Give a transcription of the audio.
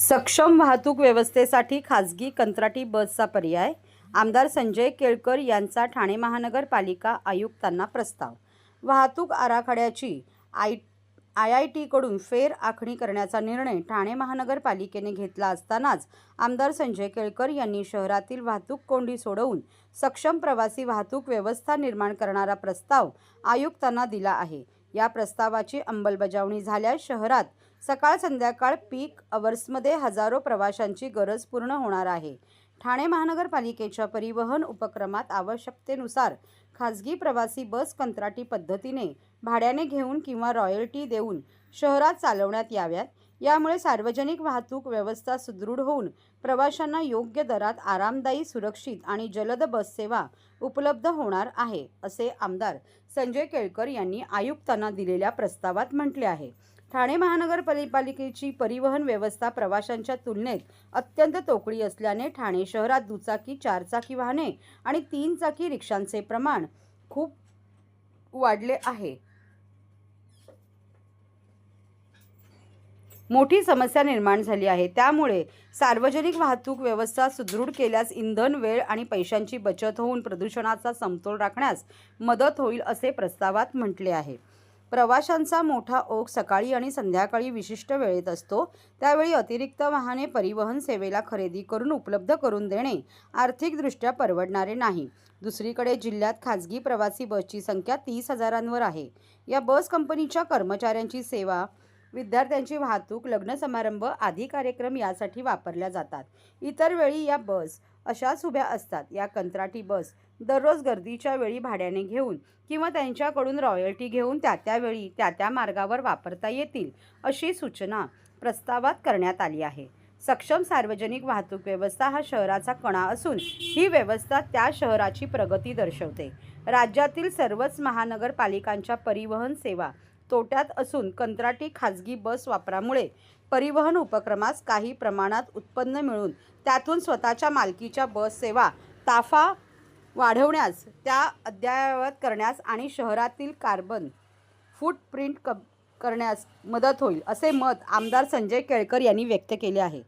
सक्षम वाहतूक व्यवस्थेसाठी खाजगी कंत्राटी बसचा पर्याय आमदार संजय केळकर यांचा ठाणे महानगरपालिका आयुक्तांना प्रस्ताव. वाहतूक आराखड्याची आय आय आय टीकडून फेर आखणी करण्याचा निर्णय ठाणे महानगरपालिकेने घेतला असतानाच आमदार संजय केळकर यांनी शहरातील वाहतूक कोंडी सोडवून सक्षम प्रवासी वाहतूक व्यवस्था निर्माण करणारा प्रस्ताव आयुक्तांना दिला आहे. या प्रस्तावाची अंमलबजावणी झाल्यास शहरात सकाळ संध्याकाळ पीक अवर्समध्ये हजारो प्रवाशांची गरज पूर्ण होणार आहे. ठाणे महानगरपालिकेच्या परिवहन उपक्रमात आवश्यकतेनुसार खाजगी प्रवासी बस कंत्राटी पद्धतीने भाड्याने घेऊन किंवा रॉयल्टी देऊन शहरात चालवण्यात याव्यात. यामुळे सार्वजनिक वाहतूक व्यवस्था सुदृढ होऊन प्रवाशांना योग्य दरात आरामदायी सुरक्षित आणि जलद बस सेवा उपलब्ध होणार आहे असे आमदार संजय केळकर यांनी आयुक्तांना दिलेल्या प्रस्तावात म्हटले आहे. ठाणे महानगर परिपालिकेची परिवहन व्यवस्था प्रवाशांच्या तुलनेत अत्यंत तोकडी असल्याने ठाणे शहरात दुचाकी चारचाकी वाहने आणि तीन चाकी रिक्षांचे प्रमाण खूप वाढले आहे. मोठी समस्या निर्माण झाली आहे. त्यामुळे सार्वजनिक वाहतूक व्यवस्था सुदृढ केल्यास इंधन वेळ आणि पैशांची बचत होऊन प्रदूषणाचा समतोल राखण्यास मदत होईल असे प्रस्तावात म्हटले आहे. प्रवाशांचा मोठा ओघ सकाळी आणि संध्याकाळी विशिष्ट वेळेत असतो. त्यावेळी अतिरिक्त वाहने परिवहन सेवेला खरेदी करून उपलब्ध करून देणे आर्थिकदृष्ट्या परवडणारे नाही. दुसरीकडे जिल्ह्यात खाजगी प्रवासी बसची संख्या तीस हजारांवर आहे. या बस कंपनीच्या कर्मचाऱ्यांची सेवा विद्यार्थ्यांची वाहतूक लग्न समारंभ आदी कार्यक्रम यासाठी वापरल्या जातात. इतर वेळी या बस अशाच उभ्या असतात. या कंत्राटी बस दररोज गर्दीच्या वेळी भाड्याने घेऊन किंवा त्यांच्याकडून रॉयल्टी घेऊन त्या त्यावेळी त्या त्या मार्गावर वापरता येतील अशी सूचना प्रस्तावात करण्यात आली आहे. सक्षम सार्वजनिक वाहतूक व्यवस्था हा शहराचा कणा असून ही व्यवस्था त्या शहराची प्रगती दर्शवते. राज्यातील सर्वच महानगरपालिकांच्या परिवहन सेवा तोट्यात असून कंत्राटी खाजगी बस वापरामुळे परिवहन उपक्रमास काही प्रमाणात उत्पन्न मिळून त्यातून स्वतःच्या मालकीच्या बस सेवा ताफा वाढवण्यास त्या अद्ययावत करण्यास आणि शहरातील कार्बन फूटप्रिंट क करण्यास मदत होईल असे मत आमदार संजय केळकर यांनी व्यक्त केले आहे.